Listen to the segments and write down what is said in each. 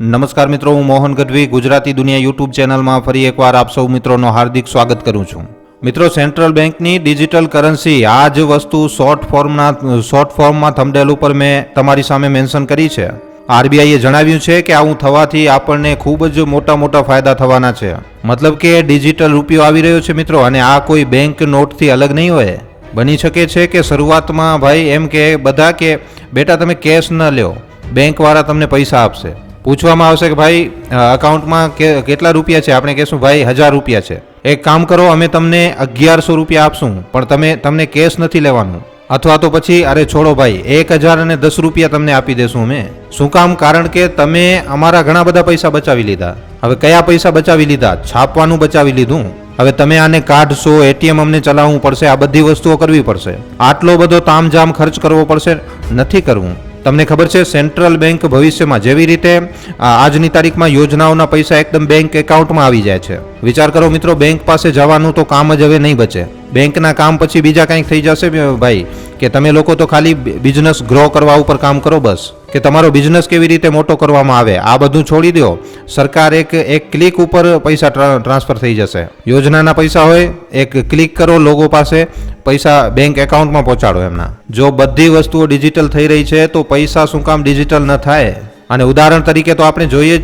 નમસ્કાર મિત્રો, હું મોહન ગઢવી, ગુજરાતી દુનિયા યુટ્યુબ ચેનલમાં ફરી એકવાર આપ સૌ મિત્રોનો હાર્દિક સ્વાગત કરું છું. મિત્રો, સેન્ટ્રલ બેંકની ડિજિટલ કરન્સી, આ જ વસ્તુ શોર્ટ ફોર્મના, શોર્ટ ફોર્મમાં થંબડેલ ઉપર મેં તમારી સામે મેન્શન કરી છે. આરબીઆઈએ જણાવ્યું છે કે આવું થવાથી આપણને ખૂબ જ મોટા મોટા ફાયદા થવાના છે. મતલબ કે ડિજિટલ રૂપિયો આવી રહ્યો છે મિત્રો, અને આ કોઈ બેંક નોટથી અલગ નહીં હોય. બની શકે છે કે શરૂઆતમાં ભાઈ એમ કે બધા કે, બેટા, તમે કેશ ન લ્યો. બેંકવાળા તમને પૈસા આપશે. પૂછવામાં આવશે કે ભાઈ અકાઉન્ટમાં કેટલા રૂપિયા છે? આપણે કહેશું, ભાઈ, હજાર રૂપિયા છે. એક કામ કરો, અમે તમને અગિયારસો રૂપિયા આપશું, પણ તમે, તમને કેશ નથી લેવાનું. અથવા તો પછી, અરે, છોડો ભાઈ, એક હજાર અને દસ રૂપિયા તમને આપી દેશું અમે. શું કામ? કારણ કે તમે અમારા ઘણા બધા પૈસા બચાવી લીધા. હવે કયા પૈસા બચાવી લીધા? છાપવાનું બચાવી લીધું. હવે તમે આને કાઢશો, એટીએમ અમને ચલાવવું પડશે, આ બધી વસ્તુઓ કરવી પડશે. આટલો બધો તામઝામ ખર્ચ કરવો પડશે. નથી કરવું. તમને ખબર છે, સેન્ટ્રલ બેંક ભવિષ્યમાં જેવી રીતે આજની તારીખમાં યોજનાઓના પૈસા એકદમ બેંક એકાઉન્ટમાં આવી જાય છે. વિચાર કરો મિત્રો, બેંક પાસે જવાનું તો કામ જ હવે નહીં બચે. બેંકના કામ પછી બીજા કંઈક થઈ જશે ભાઈ? કે તમે લોકો તો ખાલી બિઝનેસ ગ્રો કરવા ઉપર કામ કરો બસ. કે તમારો બિઝનેસ કેવી રીતે મોટો કરવામાં આવે, આ બધું છોડી દો. સરકાર એક એક ક્લિક ઉપર પૈસા ટ્રાન્સફર થઈ જશે. યોજનાના પૈસા હોય, એક ક્લિક કરો લોકો પાસે, પૈસા બેંક એકાઉન્ટમાં પહોંચાડો એમના. જો બધી વસ્તુઓ ડિજિટલ થઈ રહી છે, તો પૈસા શું કામ ડિજિટલ ન થાય? અને ઉદાહરણ તરીકે તો આપણે જોઈએ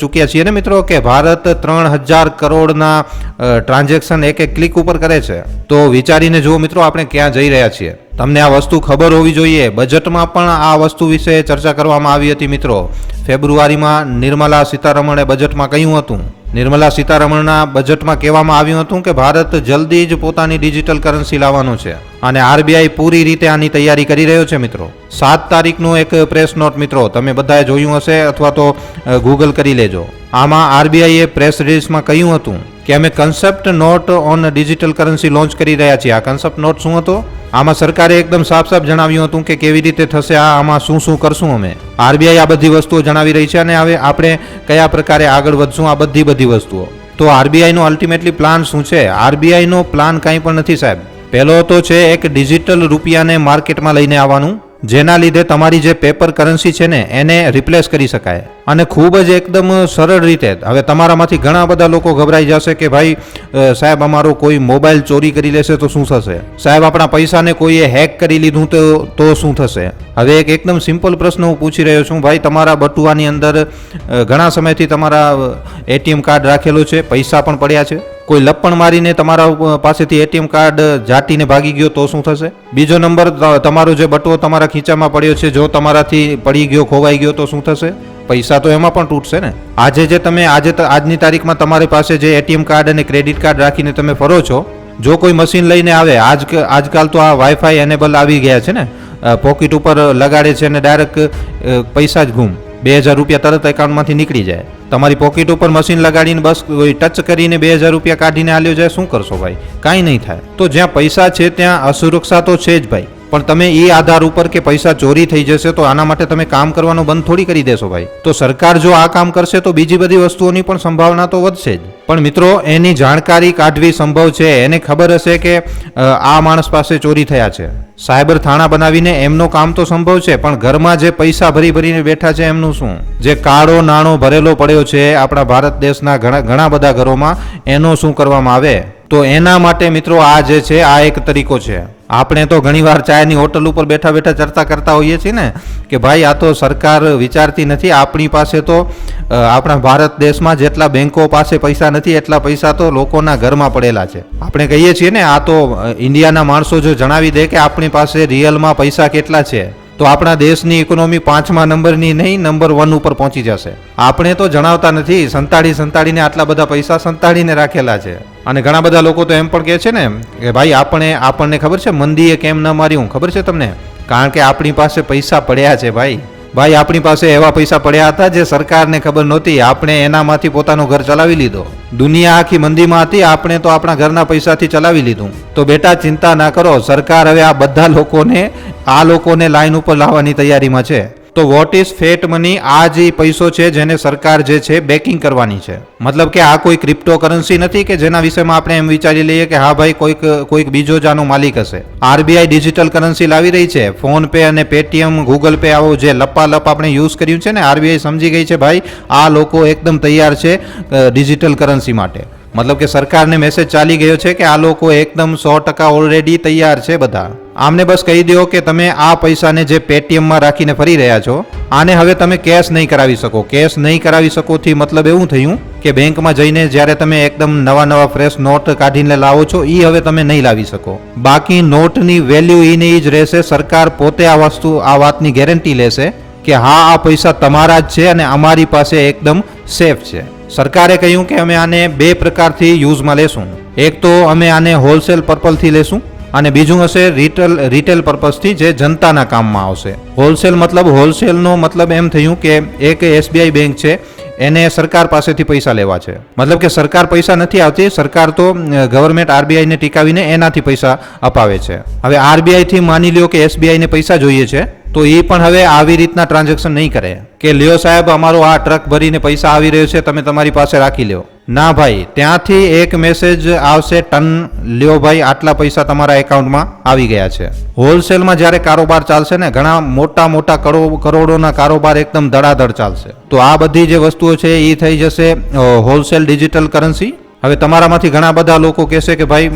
ચૂક્યા છીએ ને મિત્રો કે ભારત ત્રણ હજાર કરોડના ટ્રાન્ઝેક્શન એક એક ક્લિક ઉપર કરે છે. તો વિચારીને જુઓ મિત્રો આપણે ક્યાં જઈ રહ્યા છીએ. તમને આ વસ્તુ ખબર હોવી જોઈએ. બજેટમાં પણ આ વસ્તુ વિશે ચર્ચા કરવામાં આવી હતી મિત્રો. ફેબ્રુઆરીમાં નિર્મલા સીતારમણે બજેટમાં કહ્યું હતું. નિર્મલા સીતારમણના બજેટમાં કહેવામાં આવ્યું હતું કે ભારત જલ્દી જ પોતાની ડિજિટલ કરન્સી લાવવાનું છે અને આરબીઆઈ પૂરી રીતે આની તૈયારી કરી રહ્યો છે મિત્રો. સાત તારીખનું એક પ્રેસ નોટ મિત્રો, તમે બધાએ જોયું હશે અથવા તો ગૂગલ કરી લેજો. આમાં આરબીઆઈએ પ્રેસ રિલીઝમાં કહ્યું હતું કે અમે concept note on digital currency launch કરી રહ્યા છીએ. આ કન્સેપ્ટ નોટ શું હતો? આમાં સરકારે એકદમ સાફ સાફ જણાવ્યું હતું કે કેવી રીતે થશે, આ આમાં શું શું કરશું અમે. આરબીઆઈ આ બધી વસ્તુઓ જણાવી રહી છે અને હવે આપણે કયા પ્રકારે આગળ વધશું આ બધી બધી વસ્તુઓ. તો આરબીઆઈનો અલ્ટિમેટલી પ્લાન શું છે? આરબીઆઈનો પ્લાન કંઈ પણ નથી સાહેબ. પહેલો તો છે એક ડિજિટલ રૂપિયાને માર્કેટમાં લઈને આવવાનું. જેના લીધે તમારી જે પેપર કરન્સી છે ને, એને રિપ્લેસ કરી શકાય. અને ખૂબ જ એકદમ સરળ રીતે, હવે તમારામાંથી ઘણા બધા લોકો ગભરાઈ જશે કે ભાઈ સાહેબ અમારો કોઈ મોબાઈલ ચોરી કરી લેશે તો શું થશે? સાહેબ, આપણા પૈસાને કોઈએ હેક કરી લીધું તો તો શું થશે? હવે એક એકદમ સિમ્પલ પ્રશ્ન હું પૂછી રહ્યો છું. ભાઈ, તમારા બટુઆની અંદર ઘણા સમયથી તમારા એટીએમ કાર્ડ રાખેલો છે? પૈસા પણ પડ્યા છે? કોઈ લપણ મારીને તમારા પાસેથી એટીએમ કાર્ડ જાટીને ભાગી ગયો તો શું થશે? બીજો નંબર તમારો જે બટવો તમારા ખીચામાં પડ્યો છે, જો તમારાથી પડી ગયો, ખોવાઈ ગયો તો શું થશે? પૈસા તો એમાં પણ તૂટશે ને? આજે જે તમે, આજે આજની તારીખમાં તમારી પાસે જે એટીએમ કાર્ડ અને ક્રેડિટ કાર્ડ રાખીને તમે ફરો છો, જો કોઈ મશીન લઈને આવે, આજ આજકાલ તો આ વાઈફાઈ એનેબલ આવી ગયા છે ને? પોકેટ ઉપર લગાડે છે અને ડાયરેક્ટ પૈસા જ ગુમ. બે હજાર રૂપિયા તરત એકાઉન્ટમાંથી નીકળી જાય. તમારી પોકેટ ઉપર મશીન લગાડીને બસ કોઈ ટચ કરીને બે હજાર રૂપિયા કાઢીને આલ્યો જાય, શું કરશો ભાઈ? કાંઈ નહીં થાય. તો જ્યાં પૈસા છે ત્યાં અસુરક્ષા તો છે જ ભાઈ. પણ તમે એ આધાર ઉપર કે પૈસા ચોરી થઈ જશે તો આના માટે તમે કામ કરવાનું બંધ થોડી કરી દેશો ભાઈ. તો સરકાર જો આ કામ કરશે તો બીજી બધી વસ્તુઓની પણ સંભાવના તો વધશે જ. પણ મિત્રો, એની જાણકારી કાઢવી સંભવ છે. એને ખબર હશે કે આ માણસ પાસે ચોરી થયા છે. સાયબર થાણા બનાવીને એમનો કામ તો સંભવ છે, પણ ઘરમાં જે પૈસા ભરી ભરીને બેઠા છે એમનું શું? જે કાળો નાણો ભરેલો પડ્યો છે આપણા ભારત દેશના ઘણા ઘણા બધા ઘરોમાં, એનો શું કરવામાં આવે? તો એના માટે મિત્રો આ જે છે, આ એક તરીકો છે. આપણે તો ઘણીવાર ચાયની હોટલ ઉપર બેઠા બેઠા ચર્ચા કરતા હોઈએ છીએ ને, કે ભાઈ આ તો સરકાર વિચારતી નથી, આપણી પાસે તો આપણા ભારત દેશમાં જેટલા બેંકો પાસે પૈસા નથી, એટલા પૈસા તો લોકોના ઘરમાં પડેલા છે. આપણે કહીએ છીએ ને, આ તો ઇન્ડિયાના માણસો જો જણાવી દે કે આપણી પાસે રિયલમાં પૈસા કેટલા છે, તો આપણા દેશની ઇકોનોમી પાંચમા નંબરની નહીં, નંબર વન ઉપર પહોંચી જશે. આપણે તો જણાવતા નથી, સંતાડી સંતાડીને આટલા બધા પૈસા સંતાડીને રાખેલા છે. અને ઘણા બધા લોકો તો એમ પણ કહે છે ને કે ભાઈ આપણે આપણને ખબર છે મંદીએ કેમ ન માર્યું? ખબર છે તમને? કારણ કે આપણી પાસે પૈસા પડ્યા છે ભાઈ. ભાઈ, આપણી પાસે એવા પૈસા પડ્યા હતા જે સરકારને ખબર નહોતી. આપણે એનામાંથી પોતાનું ઘર ચલાવી લીધો. દુનિયા આખી મંદીમાં હતી, આપણે તો આપણા ઘરના પૈસાથી ચલાવી લીધું. તો બેટા, ચિંતા ના કરો. સરકાર હવે આ બધા લોકોને, આ લોકોને લાઈન ઉપર લાવવાની તૈયારીમાં છે. તો વોટ ઇઝ ફેટ મની આ જે પૈસો છે, જેને સરકાર જે છે બેકિંગ કરવાની છે. મતલબ કે આ કોઈ ક્રિપ્ટો કરન્સી નથી કે જેના વિષયમાં આપણે એમ વિચારી લઈએ કે હા ભાઈ, કોઈક કોઈક બીજો જ આનો માલિક હશે. આરબીઆઈ ડિજિટલ કરન્સી લાવી રહી છે. ફોન પે અને પેટીએમ ગૂગલ પે આવો જે લપાલપ આપણે યુઝ કર્યું છે ને આરબીઆઈ સમજી ગઈ છે ભાઈ, આ લોકો એકદમ તૈયાર છે ડિજિટલ કરન્સી માટે. મતલબ કે સરકારને મેસેજ ચાલી ગયો છે કે આ લોકો એકદમ સો ટકા ઓલરેડી તૈયાર છે બધા. આમને બસ કહી દો કે તમે આ પૈસાને જે પેટીએમમાં રાખીને ફરી રહ્યા છો, આને હવે તમે કેશ નહીં કરાવી શકો. કેશ નહીં કરાવી શકોથી મતલબ એવું થયું કે બેંકમાં જઈને જ્યારે તમે એકદમ નવા નવા ફ્રેશ નોટ કાઢીને લાવો છો એ હવે તમે નહીં લાવી શકો. બાકી નોટની વેલ્યુ એને એ જ રહેશે. સરકાર પોતે આ વસ્તુ, આ વાતની ગેરંટી લેશે કે હા, આ પૈસા તમારા જ છે અને અમારી પાસે એકદમ સેફ છે. સરકારે કહ્યું કે અમે આને બે પ્રકારથી યુઝમાં લેશું. એક તો અમે આને હોલસેલ પર્પલથી લેશું અને બીજું હશે રિટેલ રિટેલ પર્પઝથી જે જનતાના કામમાં આવશે. હોલસેલ મતલબ હોલસેલનો મતલબ એમ થયું કે એક એસબીઆઈ બેંક છે, એને સરકાર પાસેથી પૈસા લેવા છે. મતલબ કે સરકાર પૈસા નથી આવતી, સરકાર તો ગવર્મેન્ટ આરબીઆઈને ટીકાવીને એનાથી પૈસા અપાવે છે. હવે આરબીઆઈથી માની લ્યો કે એસબીઆઈને પૈસા જોઈએ છે, તો એ પણ હવે આવી રીતના ટ્રાન્ઝેક્શન નહીં કરે. કે લ્યો સાહેબ, અમારો આ ટ્રક ભરીને પૈસા આવી રહ્યો છે, તમે તમારી પાસે રાખી લ્યો. ના ભાઈ, ત્યાંથી એક મેસેજ આવશે, ટન, લ્યો ભાઈ, આટલા પૈસા તમારા એકાઉન્ટમાં આવી ગયા છે. હોલસેલમાં જ્યારે કારોબાર ચાલશે ને, ઘણા મોટા મોટા કરોડોના કારોબાર એકદમ ધડાધડ ચાલશે. તો આ બધી જે વસ્તુઓ છે એ થઈ જશે હોલસેલ ડિજિટલ કરન્સી હવે તમારામાંથી ઘણા બધા લોકો કહેશે કે, ભાઈ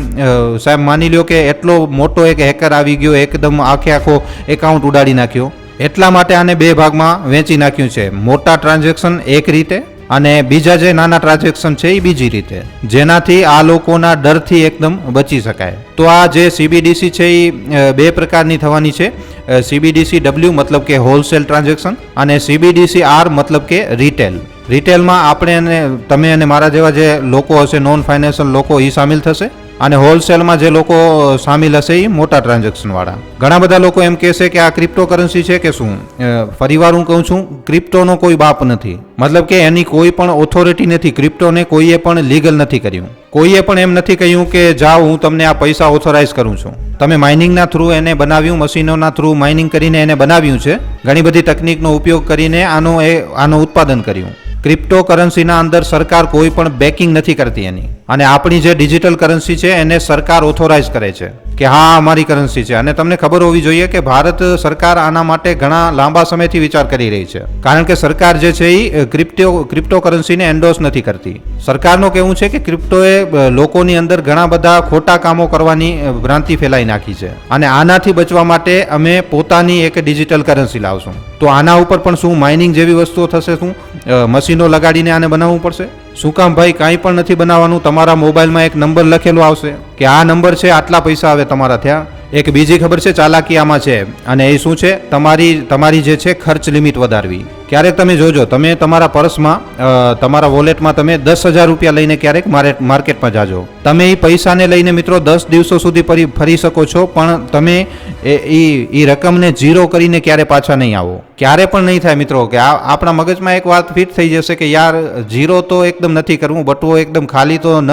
સાહેબ, માની લ્યો કે એટલો મોટો એક હેકર આવી ગયો, એકદમ આખે આખો એકાઉન્ટ ઉડાડી નાખ્યો. એટલા માટે આને બે ભાગમાં વેચી નાખ્યું છે. મોટા ટ્રાન્ઝેક્શન એક રીતે અને બીજા જે નાના ટ્રાન્ઝેક્શન છે એ બીજી રીતે. જેનાથી આ લોકોના ડરથી એકદમ બચી શકાય. તો આ જે સીબીડીસી છે એ બે પ્રકારની થવાની છે. સીબીડીસી ડબલ્યુ મતલબ કે હોલસેલ ટ્રાન્ઝેક્શન અને સીબીડીસી આર મતલબ કે રિટેલ રિટેલમાં આપણે અને તમે અને મારા જેવા જે લોકો હશે નોન ફાઇનાન્શિયલ લોકો એ સામેલ થશે. અને હોલસેલમાં જે લોકો સામેલ હશે એ મોટા ટ્રાન્ઝેક્શનવાળા. ઘણા બધા લોકો એમ કહેશે કે આ ક્રિપ્ટો કરન્સી છે કે શું? ફરીવાર હું કહું છું, ક્રિપ્ટોનો કોઈ બાપ નથી. મતલબ કે એની કોઈ પણ ઓથોરિટી નથી. ક્રિપ્ટોને કોઈએ પણ લીગલ નથી કર્યું. કોઈએ પણ એમ નથી કહ્યું કે જાઓ, હું તમને આ પૈસા ઓથોરાઇઝ કરું છું. તમે માઇનિંગના થ્રુ એને બનાવ્યું મશીનોના થ્રુ માઇનિંગ કરીને એને બનાવ્યું છે. ઘણી બધી તકનિકનો ઉપયોગ કરીને આનો એ, આનું ઉત્પાદન કર્યું. ક્રિપ્ટો કરન્સીના અંદર સરકાર કોઈ પણ બેકિંગ નથી કરતી એની. અને આપણી જે ડિજિટલ કરન્સી છે, એને સરકાર ઓથોરાઇઝ કરે છે. કે હા, અમારી કરન્સી છે. અને તમને ખબર હોવી જોઈએ કે ભારત સરકાર આના માટે ઘણા લાંબા સમયથી વિચાર કરી રહી છે. કારણ કે સરકાર જે છે એ ક્રિપ્ટો ક્રિપ્ટો કરન્સીને એન્ડોસ નથી કરતી. સરકારનું કહેવું છે કે ક્રિપ્ટોએ લોકોની અંદર ઘણા બધા ખોટા કામો કરવાની ભ્રાંતિ ફેલાઈ નાખી છે. અને આનાથી બચવા માટે અમે પોતાની એક ડિજિટલ કરન્સી લાવશું. તો આના ઉપર પણ શું માઇનિંગ જેવી વસ્તુઓ થશે શું? મશીનો લગાડીને આને બનાવવું પડશે? શું કામ ભાઈ, કાંઈ પણ નથી બનાવવાનું? તમારા મોબાઈલમાં એક નંબર લખેલો આવશે કે આ નંબર છે, આટલા પૈસા આવે તમારા થયા એક બીજી ખબર છે ચાલાકી છે. અને એ શું છે? તમારી તમારી જે છે, ખર્ચ લિમિટ વધારવી. ક્યારેક તમે જોજો, તમે તમારા પર્સમાં તમારા વોલેટમાં તમે દસ હજાર રૂપિયા લઈને ક્યારેક મારે, માર્કેટમાં જાજો. તમે એ પૈસાને લઈને મિત્રો દસ દિવસો સુધી ફરી ફરી શકો છો, પણ તમે એ એ રકમને ઝીરો કરીને ક્યારે પાછા નહીં આવો. ક્યારે પણ નહીં થાય મિત્રો, કે આ, આપણા મગજમાં એક વાત ફિટ થઈ જશે કે યાર, ઝીરો તો એકદમ નથી કરવું, બટવો એકદમ ખાલી તો ન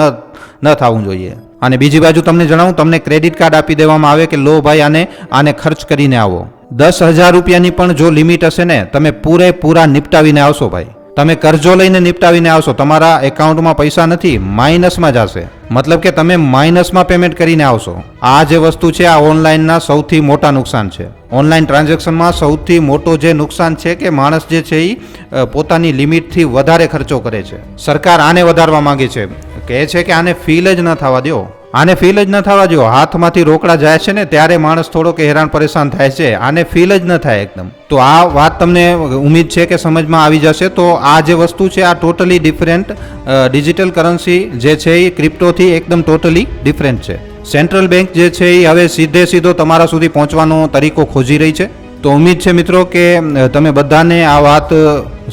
ન થવું જોઈએ. અને બીજી બાજુ તમને જણાવું, તમને ક્રેડિટ કાર્ડ આપી દેવામાં આવે કે લો ભાઈ, આને આને ખર્ચ કરીને આવો. દસ હજાર રૂપિયાની પણ જો લિમિટ હશે ને, તમે પૂરેપૂરા નિપટાવીને આવશો ભાઈ. તમે કરજો લઈને નિપટાવીને આવશો. તમારા એકાઉન્ટમાં પૈસા નથી, માઇનસમાં જશે મતલબ કે તમે માઇનસમાં પેમેન્ટ કરીને આવશો. આ જે વસ્તુ છે, આ ઓનલાઈનના સૌથી મોટા નુકસાન છે. ઓનલાઈન ટ્રાન્ઝેક્શનમાં સૌથી મોટો જે નુકસાન છે કે માણસ જે છે એ પોતાની લિમિટથી વધારે ખર્ચો કરે છે. સરકાર આને વધારવા માંગે છે. કહે છે કે આને ફીલ જ ન થવા દો આને ફીલ જ ન થવા જો હાથમાંથી રોકડા જાય છે ને ત્યારે માણસ થોડોક હેરાન પરેશાન થાય છે. આને ફીલ જ ન થાય એકદમ. તો આ વાત તમને ઉમેદ છે કે સમજમાં આવી જશે? તો આ જે વસ્તુ છે, આ ટોટલી ડિફરન્ટ ડિજિટલ કરન્સી જે છે એ ક્રિપ્ટોથી એકદમ ટોટલી ડિફરન્ટ છે. સેન્ટ્રલ બેંક જે છે એ હવે સીધે સીધો તમારા સુધી પહોંચવાનો તરીકો ખોજી રહી છે. તો ઉમ્મીદ છે મિત્રો કે તમે બધાને આ વાત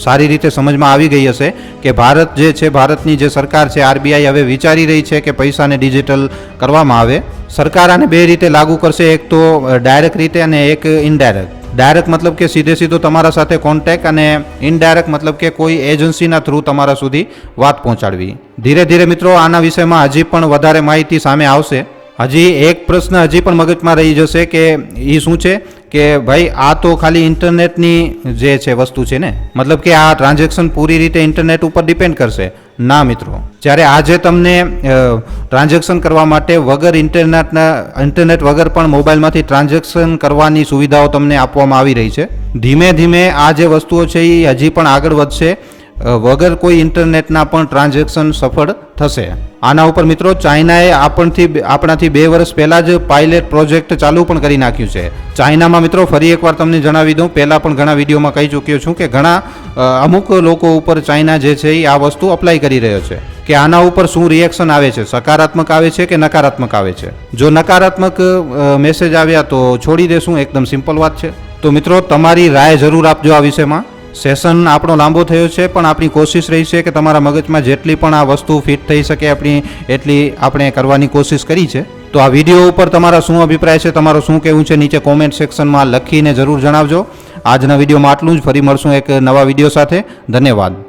સારી રીતે સમજમાં આવી ગઈ હશે કે ભારત જે છે, ભારતની જે સરકાર છે, આરબીઆઈ હવે વિચારી રહી છે કે પૈસાને ડિજિટલ કરવામાં આવે. સરકાર આને બે રીતે લાગુ કરશે, એક તો ડાયરેક્ટ રીતે અને એક ઇનડાયરેક્ટ. ડાયરેક્ટ મતલબ કે સીધે સીધો તમારા સાથે કોન્ટેક્ટ અને ઇનડાયરેક્ટ મતલબ કે કોઈ એજન્સીના થ્રુ તમારા સુધી વાત પહોંચાડવી. ધીરે ધીરે મિત્રો આના વિષયમાં હજી પણ વધારે માહિતી સામે આવશે. હજી એક પ્રશ્ન હજી પણ મગજમાં રહી જશે કે એ શું છે? કે ભાઈ, આ તો ખાલી ઇન્ટરનેટની જે છે વસ્તુ છે ને, મતલબ કે આ ટ્રાન્ઝેક્શન પૂરી રીતે ઇન્ટરનેટ ઉપર ડિપેન્ડ કરશે. ના, મિત્રો. જ્યારે આજે તમને ટ્રાન્ઝેક્શન કરવા માટે વગર ઇન્ટરનેટના, ઇન્ટરનેટ વગર પણ મોબાઈલમાંથી ટ્રાન્ઝેક્શન કરવાની સુવિધાઓ તમને આપવામાં આવી રહી છે. ધીમે ધીમે આ જે વસ્તુઓ છે એ હજી પણ આગળ વધશે. વગર કોઈ ઇન્ટરનેટના પણ ટ્રાન્ઝેક્શન સફળ થશે. આના ઉપર મિત્રો ચાઇનાએ આપણથી આપણાથી બે વર્ષ પહેલાં જ પાયલેટ પ્રોજેક્ટ ચાલુ પણ કરી નાખ્યું છે. ચાઇનામાં મિત્રો ફરી એકવાર તમને જણાવી દઉં, પહેલાં પણ ઘણા વિડીયોમાં કહી ચૂક્યો છું કે ઘણા અમુક લોકો ઉપર ચાઇના જે છે એ આ વસ્તુ અપ્લાય કરી રહ્યો છે કે આના ઉપર શું રિએક્શન આવે છે, સકારાત્મક આવે છે કે નકારાત્મક આવે છે. જો નકારાત્મક મેસેજ આવ્યા તો છોડી દેશું, એકદમ સિમ્પલ વાત છે. તો મિત્રો તમારી રાય જરૂર આપજો આ વિષયમાં. સેશન આપણો લાંબો થયો છે, પણ આપણી કોશિશ રહી છે કે તમારા મગજમાં જેટલી પણ આ વસ્તુ ફિટ થઈ શકે આપણી, એટલી આપણે કરવાની કોશિશ કરી છે. તો આ વીડિયો ઉપર તમારા શું અભિપ્રાય છે, તમારું શું કહેવું છે, નીચે કોમેન્ટ સેક્શનમાં લખીને જરૂર જણાવજો. આજના વિડીયોમાં આટલું જ. ફરી મળશું એક નવા વીડિયો સાથે. ધન્યવાદ.